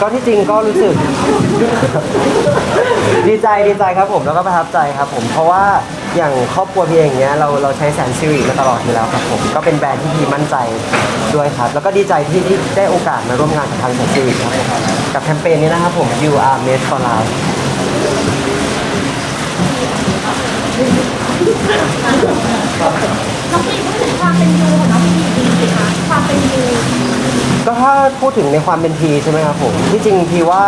ก็ที่จริงก็รู้สึก ดีใจดีใจครับผมแล้วก็ประทับใจครับผมเพราะว่าอย่างครอบครัวพี่เองเนี้ยเราเราใช้แสนซิริมาตลอดอยู่แล้วครับผมก็เป็นแบรนด์ที่พี่มั่นใจด้วยครับ แล้วก็ดีใจที่ที่ได้โอกาสมาร่วมงานกับทางแสนซิริครับผมกับแคมเปญนี้นะครับผม You Are Made for Life น้องปีพูดถึงความเป็นยูของน้องปีดีสิคะ ความเป็นยูก็ถ้าพูดถึงในความเป็นพีใช่ไหมครับผมที่จริงพีว่า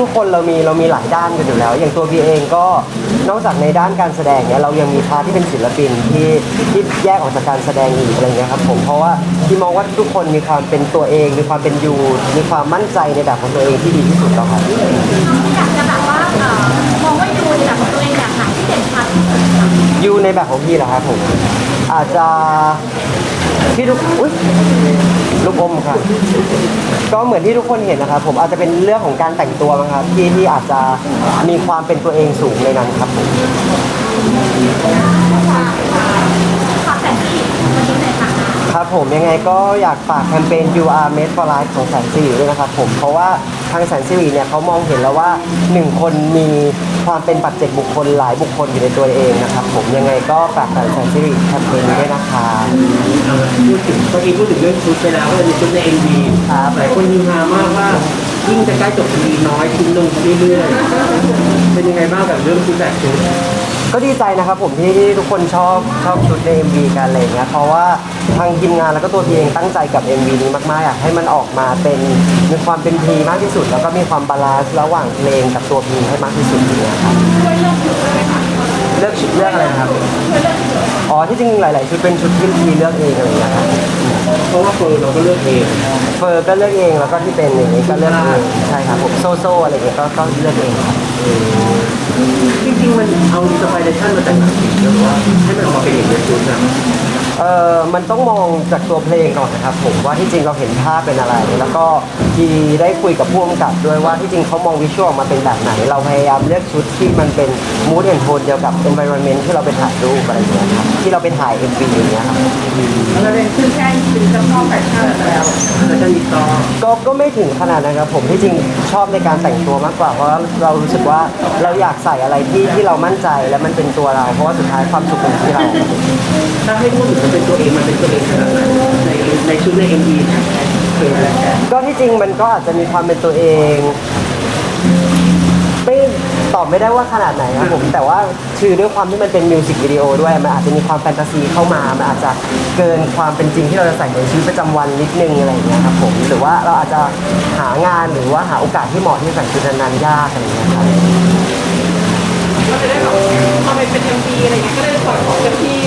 ทุกๆ คนเรามีเรามีหลายด้านกันอยู่แล้ว อย่างตัวพีเองก็นอกจากในด้านการแสดงเนี่ยเรายังมีพาร์ทที่เป็นศิลปินที่ที่แยกออกจากการแสดงอีกอะไรเงี้ยครับผมเพราะว่าพี่มองว่าทุกคนมีความเป็นตัวเอง มีความเป็นยูมีความมั่นใจในแบบของตัวเองที่ดีที่สุดแล้วครับอยากจะแบบว่าเอ่อมองว่ายูในแบบของตัวเองแบบไหนที่เด่นชัดที่สุดคะยูในแบบของพี่เหรอครับผมอาจจะ พี่ทุกอุ้ยลูกอมครับก็เหมือนที่ทุกคนเห็นนะครับ ผมอาจจะเป็นเรื่องของการแต่งตัวมั้งครับที่ที่อาจจะมีความเป็นตัวเองสูงในนั้นครับผมครับผมยังไงก็อยากฝากแคมเปญ U R Made for Life ของแสนสิริด้วยนะครับผมเพราะว่า ทางแสนสิริเนี่ยเขามองเห็นแล้วว่าหนึ่งคนมีความเป็นปัจเจกบุคคลหลายบุคคลอยู่ในตัวเองนะครับ ผมยังไงก็ฝากแสนสิริแคมเปญนี้ด้วยนะคะพูดถึงเมื่อกี้พูดถึงเรื่องชุดไปแล้วว่าจะมีชุดใน MV ครับหลายคนฮือฮามากว่ายิ่งจะใกล้จบ MV น้อยชิ้นลงเรื่อยๆเป็นยังไงบ้างกับเรื่องชุดแบบชุด ก็ดีใจนะครับผมที่ที่ทุกคนชอบชอบชุดใน MV กันอะไรอย่างเงี้ยเพราะว่าทางทีมงานแล้วก็ตัวพีเองตั้งใจกับ MV นี้มากๆอยากให้มันออกมาเป็นมีความเป็นพีมากที่สุด แล้วก็มีความบาลานซ์ระหว่างเพลงกับตัวพีให้มากที่สุดอย่างเงี้ยครับเลือกชุดเลือกอะไรนะครับอ๋อที่จริงหลาย ๆ ชุดเป็นชุดที่พีเลือกเองอะไรอย่างเงี้ยครับเพราะว่าเฟิร์นเราก็เลือกเองเฟอร์ก็เลือกเองแล้วก็ที่เป็นอย่างนี้ก็เลือกเองใช่ครับผมโซโซอะไรอย่างเงี้ยก็ก็เลือกเองครับ จริงๆมันเอาอินสปิเรชันมาจากไหนหรือว่าให้มันออกมาเป็นอย่างนี้ชุดนะเออมันต้องมองจากตัวเพลงก่อนนะครับผมว่าที่จริงเราเห็นภาพเป็นอะไร แล้วก็ ทีได้คุยกับผู้กำกับด้วยว่าที่จริงเขามองวิชวลมาเป็นแบบไหน เราพยายามเลือกชุดที่มันเป็นมูดแอนโทนเดียวกับ environment ที่เราไปถ่ายรูปอะไรอย่างเงี้ยครับที่เราไปถ่าย MV อย่างเงี้ยครับแล้วเนี่ยขึ้นแค่เป็นเจ้าพ่อแฟชั่นแล้วแล้วจะมีต่อก็ก็ไม่ถึงขนาดนั้นครับผมที่จริงชอบในการแต่งตัวมากกว่า เพราะว่าเรารู้สึกว่าเราอยากใส่อะไรที่ที่เรามั่นใจและมันเป็นตัวเรา เพราะว่าสุดท้ายความสุขเป็นที่เราถ้าให้พูดถึงมันเป็นตัวเองมันเป็นตัวเองขนาดไหนในในชุดใน MV เนี่ย เป็นอะไรแค่ก็ที่จริงมันก็อาจจะมีความเป็นตัวเองไม่ตอบไม่ได้ว่าขนาดไหนครับผมแต่ว่าคือด้วยความที่มันเป็นมิวสิกวิดีโอด้วยมันอาจจะมีความแฟนตาซีเข้ามามันอาจจะเกินความเป็นจริงที่เราจะใส่ในชีวิตประจำวันนิดนึงอะไรอย่างเงี้ยครับผมหรือว่าเราอาจจะหางานหรือว่าหาโอกาสที่เหมาะที่จะใส่ชุดนั้นๆยากอะไรอย่างเงี้ยครับ ก็จะได้แบบพอไปเป็น MV อะไรเงี้ยก็ได้ปล่อยของเต็มที่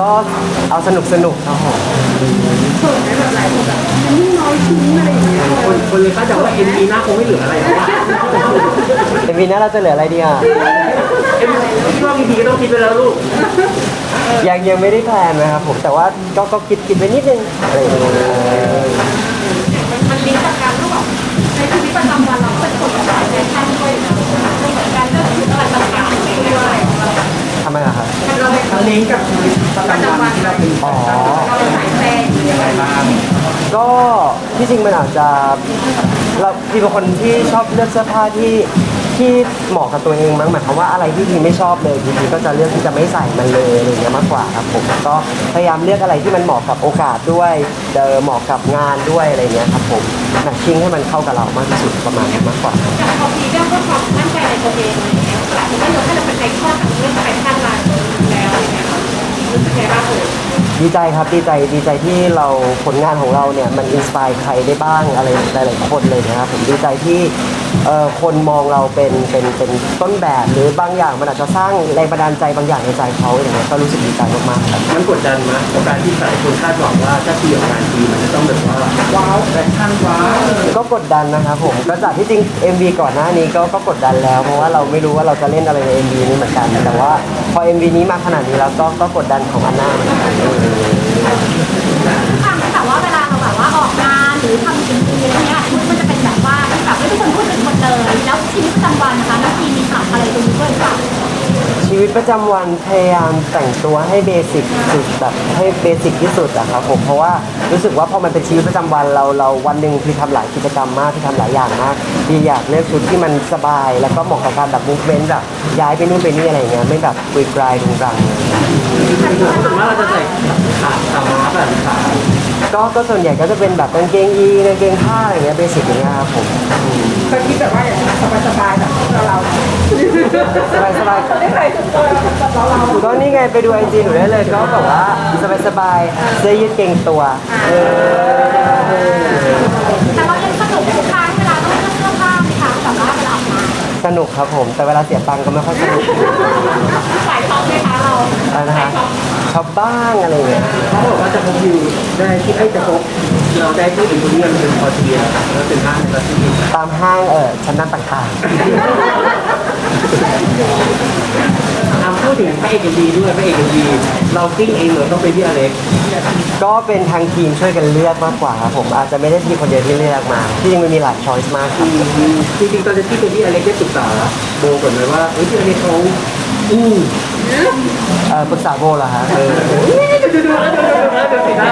ก็เอาสนุกสนุกๆครับผม เขินไหมแบบหลายแบบมันนี่น้อยชิ้นอะไรอย่างเงี้ยคนคนเลยคาดว่าว่า MV หน้าคงไม่เหลืออะไรแล้วเอ็มวีนี้เราจะเหลืออะไรดีอะเอ็มคิดว่าพีพีก็ต้องคิดไปแล้วลูกยังยังไม่ได้แพลนนะครับผมแต่ว่าก็ก็คิดคิดไปนิดนึงอะไรอย่างเงี้ย มันอาจจะเราพี่เป็นคนที่ชอบเลือกเสื้อผ้าที่ที่เหมาะกับตัวเองมั้งหมายความว่าอะไรที่พี่ไม่ชอบเลยพี่พีก็จะเลือกที่จะไม่ใส่มันเลยอะไรเงี้ยมากกว่าครับผมก็พยายามเลือกอะไรที่มันเหมาะกับโอกาสด้วยเจอเหมาะกับงานด้วยอะไรเงี้ยครับผมแมทชิ่งให้มันเข้ากับเรามากที่สุดประมาณนั้มากกว่าจากพอพีเรื่องก็ความมั่นใจในตัวเองอะไรเงี้ยหลายคนก็ยกให้เราเป็นไอคอนของเรื่องแฟชั่นไลน์แล้วอะไรเงี้ยรู้สึกไงบ้างเอ่ย ดีใจครับดีใจดีใจที่เราผลงานของเราเนี่ยมันอินสปายใครได้บ้างอะไรหลายๆคนเลยนะครับผมดีใจที่ เอ่อคนมองเราเป็นเป็นเป็นต้นแบบหรือบางอย่างมันอาจจะสร้างแรงบันดาลใจบางอย่างในใจเขาอย่างเงี้ยก็รู้สึกดีใจมากๆครับมันกดดันไหมกับการที่หลายคนคาดหวังว่าถ้าทีออกงานทีมันจะต้องแบบว่าว้าวแฟชั่นว้าวก็กดดันนะครับผมก็จากที่จริง MV ก่อนหน้านี้ก็ก็กดดันแล้ว เพราะว่าเราไม่รู้ว่าเราจะเล่นอะไรใน MV นี้เหมือนกัน แต่ว่าพอ MV นี้มาขนาดนี้แล้วก็ก็กดดันของอันน่าเหมือนกัน ทำแต่ว่าเวลาเราแบบ อะไรตรงนี้ด้วยหรือเปล่าชีวิตประจำวันพยายามแต่งตัวให้เบสิกสุดแบบให้เบสิกที่สุดอะครับผมเพราะว่ารู้สึกว่าพอมันเป็นชีวิตประจำวันเราเราวันหนึ่งคือทำหลายกิจกรรมมากที่ทำหลายอย่างมากที่อยากเลือกชุดที่มันสบาย แล้วก็เหมาะกับการแบบมูฟเมนต์แบบย้ายไปนู่นไปนี่อะไรอย่างเงี้ยไม่แบบกุยกรายดุงรัง ส่วนมากเราจะใส่ขาขาม้าแบบขาก็ก็ส่วนใหญ่ก็จะเป็นแบบกางเกงยีนกางเกงผ้าอะไรอย่างเงี้ยเบสิกอย่างเงี้ยครับผมเคยคิดแบบว่าอย่างสบายๆแบบ เราสบายสบายได้ใส่ชุดตัวแบบเราเราก็นี่ไงไปดูไอจีหนูได้เลยก็แบบว่าสบายสบายเสื้อยืดเก่งตัวเออแต่เรายังสนุกทุกครั้งเวลาต้องเลือกเสื้อผ้าไหมคะแบบว่าเวลาออกมาสนุกครับผม แต่เวลาเสียตังค์ก็ไม่ค่อยสนุกสายช็อปไหมคะเราอะไรนะฮะชอบบ้างอะไรอย่างเงี้ยเขาบอกว่าจะพบวิวได้ที่ไอ้จะพบ เราได้ที่เป็นคนเงินเป็นพอเทียแล้วเป็นห้างในประเทศตามห้างเออชั้นนั้นต่างอะพูดถึงพระเอกเอ็มดีด้วยพระเอกเอ็มดีเรากิ้งเองเหรอต้องเป็นพี่อเล็กๆก็เป็นทางทีมช่วยกันเลือกมากกว่าครับผมอาจจะไม่ได้ทีมคนเดียวที่เลือกมา ที่จริงมันมีหลายช้อยส์มากครับจริงๆตอนที่เป็นพี่อเล็กได้ปรึกษาโบก่อนไหมว่าเอ้ยพี่อเล็กเขาอืมเออปรึกษาโบเหรอฮะเออดูดูดูแล้วดูดูแล้วดูสิค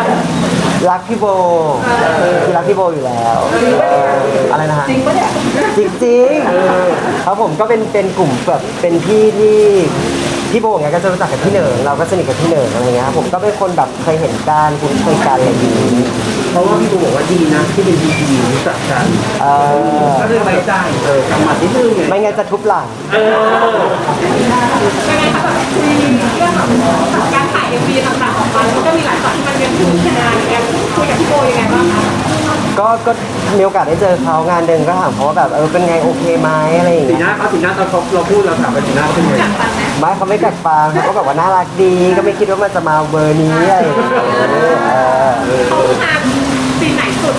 รักพี่โบคือรักพี่โบอยู่แล้วอะไรนะฮะจริงปะเนี่ยจริงๆเออครับผมก็เป็นเป็นกลุ่มแบบเป็นพี่ที่พี่โบอย่างเนี่ยก็จะรู้จักกับพี่เหนิงเราก็สนิทกับพี่เหนิงอะไรเงี้ยครับผมก็เป็นคนแบบเคยเห็นการคุ้นเคยกันอะไรอย่างนี้ เพราะว่าพี่โบบอกว่าดีนะที่เป็นดีดีรู้จักกันเออก็เลยไว้ใจเออกำหมัดนิดนึงไงไม่งั้นจะทุบหลัง เออยังไงคะแบบคุยเรื่องของการถ่ายเอ็มวีต่างๆออกมาแล้วก็มีหลายช็อตที่มันยังถูกนานอย่างเงี้ยคุยกับพี่โบยังไงบ้างคะก็ก็มีโอกาสได้เจอเขางานเดินก็ถามเขาว่าแบบเออเป็นไงโอเคไหมอะไรอย่างสีเงี้ยหน้าเขาสีหน้าตอนเขาเราพูดเราถามไปสีหน้าเขาเป็นไงอยากฟังไหมไม่เขาไม่กัดฟังเขาก็แบบว่าน่ารักดีก็ไม่คิดว่ามันจะมาเบอร์นี้อะไรอย่างเงี้ยเออ เขาทาน ซีนไหนสุด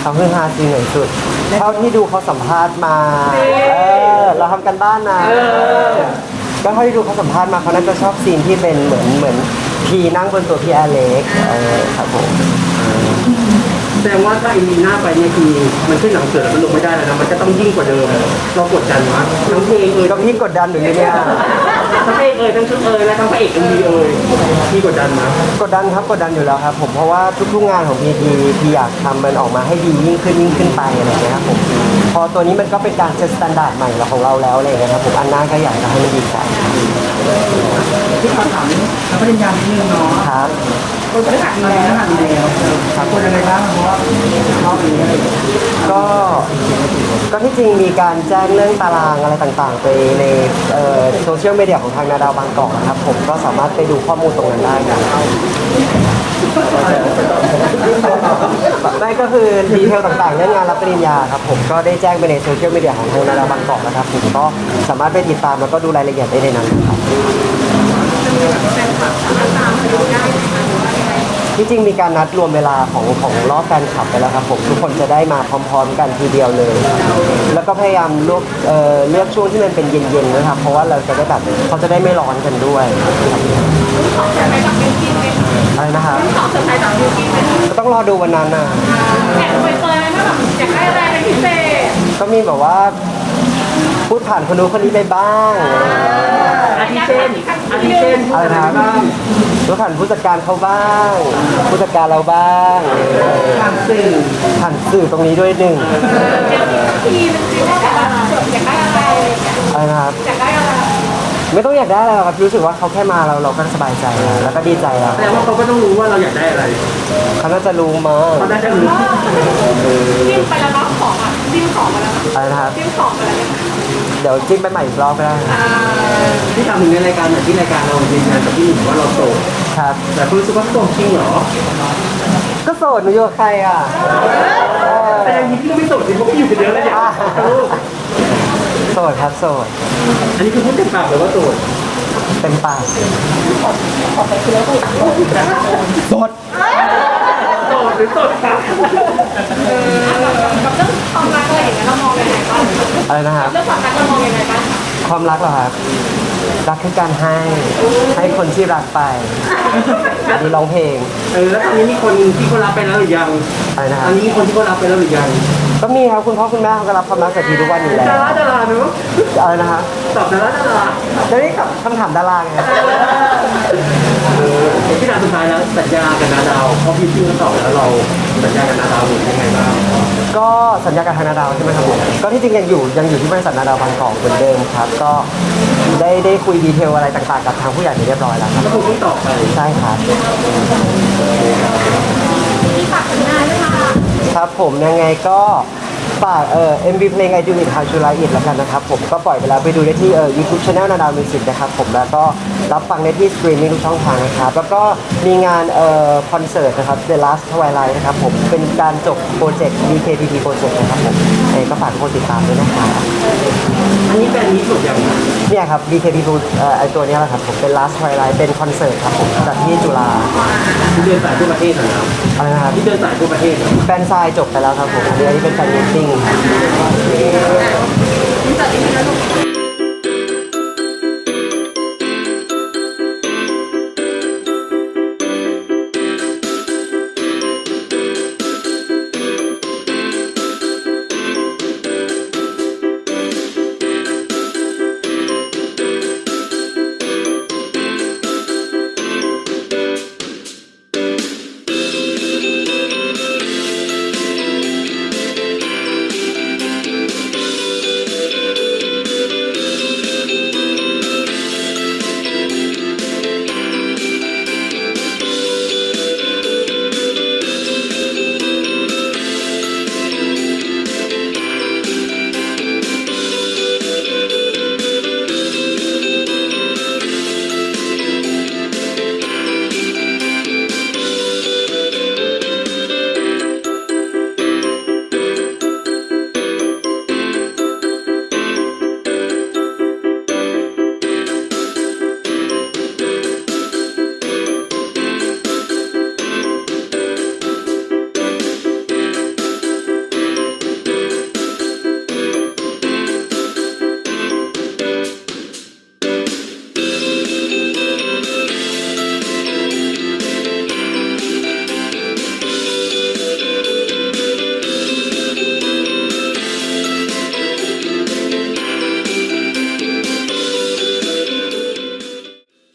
เขาคือฮาซีหน่อยสุด เท่าที่ดูเขาสัมภาษณ์มา เออ เราทำกันบ้านนะก็เท่าที่ดูเขาสัมภาษณ์มาเขาน่าจะชอบซีนที่เป็นเหมือนเหมือนพีนั่งบนตัวพี่อเล็กเออครับผมแสดงว่าถ้าอินดีหน้าไปเนี่ยคือมันขึ้นหนังเสือแล้วมันลงไม่ได้แล้วนะมันจะต้องยิ่งกว่าเดิมเรากดดันวะทั้งเพลงเอ่ยก็พี่กดดันหนูอยู่เนี่ย ทั้งเพลงเอ่ยทั้งชุดเอ่ยและทั้งพระเอกเอ็มวีเอ่ยพี่กดดันนะ กดดันครับกดดันอยู่แล้วครับผมเพราะว่าทุกๆงานของพีพีพีอยากทำมันออกมาให้ดียิ่งขึ้นยิ่งขึ้นไปอะไรอย่างเงี้ยครับผมพอตัวนี้มันก็เป็นการเซตมาตรฐานใหม่ของเราแล้วอะไรอย่างเงี้ยครับผมอันหน้าก็อยากจะให้มันดีกว่า ที่เขาถามรับปริญญานิดนึงเนาะครับคนจะได้หักแล้วหักแล้วครับคนยังไงบ้างเพราะว่าชอบนี้อะไรก็ก็ที่จริงมีการแจ้งเรื่องตารางอะไรต่างๆ ไปในโซเชียลมีเดียของทางนาดาวบางกอกนะครับ ผมก็สามารถไปดูข้อมูลตรงนั้นได้ครับ ไม่ก็คือดีเทลต่างๆเรื่องงานรับปริญญาครับผมก็ได้แจ้งไปในโซเชียลมีเดียของทางนาดาวบางกอกนะครับผมก็สามารถไปติดตามแล้วก็ดูรายละเอียดได้ในนั้นครับ ที่จริงมีการนัดรวมเวลาของของรอบการขับไปแล้วครับผมทุกคนจะได้มาพร้อม ๆ กันทีเดียวเลยครับแล้วก็พยายามเลือกเอ่อเลือกช่วงที่มันเป็นเย็นๆนะครับ เพราะว่าเราจะได้แบบเขาจะได้ไม่ร้อนกันด้วยครับของเซอร์ไพรส์จากบิวกิ้นไหมอะไรนะครับของเซอร์ไพรส์จากบิวกิ้นไหมก็ต้องรอดูวันนั้นนะแอบไปเจอไหมว่าแบบอยากได้อะไรเป็นพิเศษก็มีแบบว่า พูดผ่านคนนู้นคนนี้ไปบ้างอาทิเช่นอาทิเช่นอะไรนะครับบ้างพูดผ่านผู้จัดการเขาบ้าง ผู้จัดการเราบ้างทางสื่อผ่านสื่อตรงนี้ด้วยหนึ่งเดี๋ยวทีนึงสิว่าแบบว่าอยากได้อะไรอะไรอย่างเงี้ยอะไรนะครับอยากได้อะไรไม่ต้องอยากได้อะไรหรอกครับรู้สึกว่าเขาแค่มาเราเราก็สบายใจแล้วแล้วก็ดีใจแล้วแสดงว่าเขาก็ต้องรู้ว่าเราอยากได้อะไรเขาน่าจะรู้มั้งเขาน่าจะรู้จิ้มไปแล้วเนาะของอะ จิ้มของไปแล้วอะไรนะครับ จิ้มของไปแล้วเนี่ยเดี๋ยวจิ้มไปใหม่อีกรอบก็ได้อ่าที่ทำถึงในรายการเหมือนที่รายการเรายืนยันกับพี่หนุ่มว่าเราโสดครับ แต่คุณรู้สึกว่าโสดจริงเหรอก็โสดหนูอยู่กับใครอะเออแต่ยังนี้พี่ก็ไม่โสดสิเพราะพี่อยู่คนเดียวแล้วเนี่ยโสดครับโสดอันนี้คือพูดเต็มปากเลยว่าโสดเต็มปาก โสด หรือโสดครับกับเรื่องความรักอะไรอย่างเงี้ยเรามองยังไงบ้างอะไรนะครับ เรื่องความรักเรามองยังไงบ้างความรักเหรอครับ รักคือการให้ให้คนที่รักไปอันนี้ร้องเพลงเออแล้วตอนนี้มีคนที่เขารับไปแล้วหรือยังอะไรนะคตรัอบนนี้มีคนที่เขารับไปแล้วหรือยังก็มีครับคุณพ่อคุณแม่เขาก็รับความรักจากทีทุกวันอยู่แล้วดาราดาราเนอะอะไรนะฮะตอบดาราดาราแล้วนี่กับคำถามดาราไงเออที่ด่านสุดท้ายแล้วสัญญากับนาดาวเพราะพี่ชื่อตอบแล้วเรา สัญญากับนาดาวเป็นยังไงบ้างก็สัญญากับทางนาดาวใช่ไหมครับผมก็ที่จริงยังอยู่ยังอยู่ที่บริษัทนาดาวบางกอกเหมือนเดิมครับ ก็ได้ได้คุยดีเทลอะไรต่างๆกับทางผู้ใหญ่ไปเรียบร้อยแล้วครับก็คงต้องตอบไปใช่ครับมีฝากผลงานด้วยค่ะ ครับผมยังไงก็ ฝากเอ่อ MV เพลง I Do It How You Like It แล้วกันนะครับผมก็ปล่อยไปแล้วไปดูได้ที่เอ่อ YouTube Channel นาดาวมิวสิกนะครับผมแล้วก็รับฟังได้ที่สตรีมมิ่งทุกช่องทางนะครับแล้วก็มีงานเอ่อคอนเสิร์ตนะครับ The Last Twilight นะครับผมเป็นการจบโปรเจกต์ BKPP โปรเจกต์นะครับผม เอ่อก็ฝากทุกคนติดตามด้วยนะครับอันนี้เป็นนี้สุดอย่างเนี่ยครับ BKPP เอ่อไอตัวเนี้ยแหละครับผมเป็น Last Twilight เป็นคอนเสิร์ตครับผมจัดที่จุฬาที่เดินสายทั่วประเทศนะครับอะไรนะครับที่เดินสายทั่วประเทศนะแฟนซายจบไปแล้วครับผมอันนี้อันนี้เป็นแฟนมิทติ้งมีจัดอีกไหมคะลู